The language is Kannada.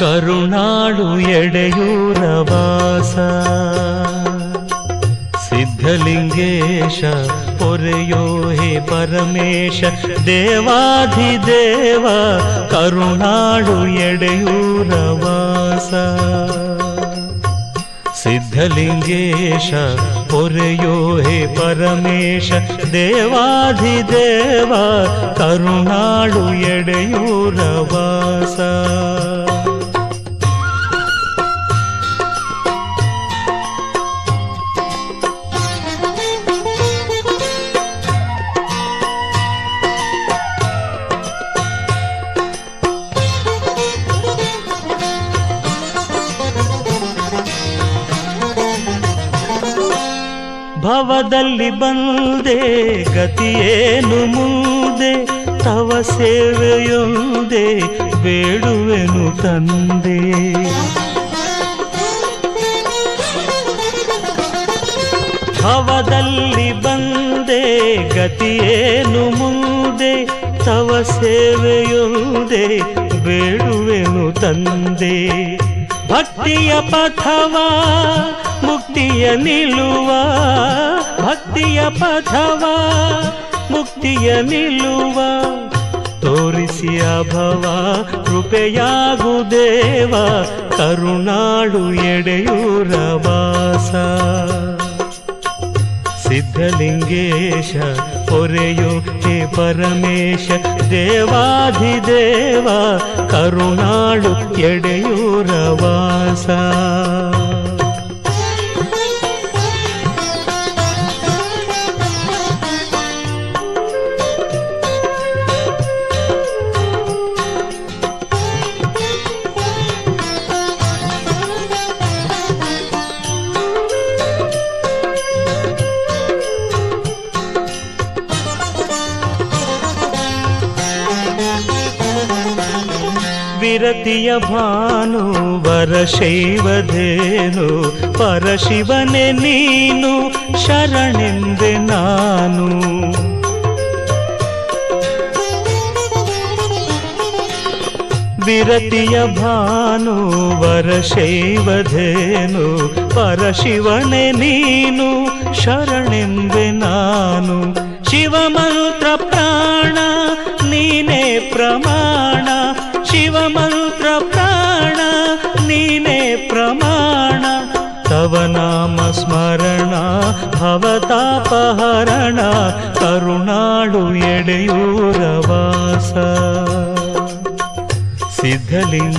ಕರುಣಾಳು ಎಡೆಯೂರ ವಾಸ. ಸಿದ್ಧಲಿಂಗೇಶ ಪೊರೆಯೋ ಹೇ ಪರಮೇಶ, ದೇವಾಧಿದೇವ, ಕರುಣಾಳು ಎಡೆಯೂರ ವಾಸ. ಸಿದ್ಧಲಿಂಗೇಶ ಪೊರೆಯೋ ಹೇ ಪರಮೇಶ, ದೇವಾಧಿದೇವ, ಕರುಣಾಳು ಎಡೆಯೂರ ವಾಸ. ಭವದಲ್ಲಿ ಬಂದೆ, ಗತಿಯೇನು ಮುಂದೆ, ತವ ಸೇವೆಯೊಂದೆ ಬೇಡುವೆನು ತಂದೆ. ಭವದಲ್ಲಿ ಬಂದೆ, ಗತಿಯೇನು ಮುಂದೆ, ತವ ಸೇವೆಯೊಂದೆ ಬೇಡುವೆನು ತಂದೆ. ಭಕ್ತಿಯ ಪಥವಾ, ಮುಕ್ತಿಯ ನಿಲ್ಲುವ ಭಕ್ತಿಯ ಪಥವಾ, ಮುಕ್ತಿಯ ನಿಲ್ಲುವ ತೋರಿಸಿ ಅಭವ, ಕೃಪೆಯಾಗು ದೇವ. ಕರುಣಾಳು ಎಡೆಯೂರ ವಾಸ. लिङ्गेश पुरयोक्ति परमेश देवाधिदेव करुणाडुक्यडयूरवास ವಿರತಿಯ ಭಾನು ವರಶೈವಧೇನು ಪರಶಿವನೆ ನೀನು, ಶರಣೆಂದೆ ನಾನು. ವಿರತಿಯ ಭಾನು ವರಶೈವಧೇನು ಪರಶಿವನೆ ನೀನು, ಶರಣೆಂದೆ ನಾನು. ಶಿವಮಂತ್ರ ಪ್ರಾಣ, ನೀನೇ ಪ್ರಮಾಣ नामस्मरणतापहरण करुणाडु यडयूरवास। सिद्धलिङ्ग।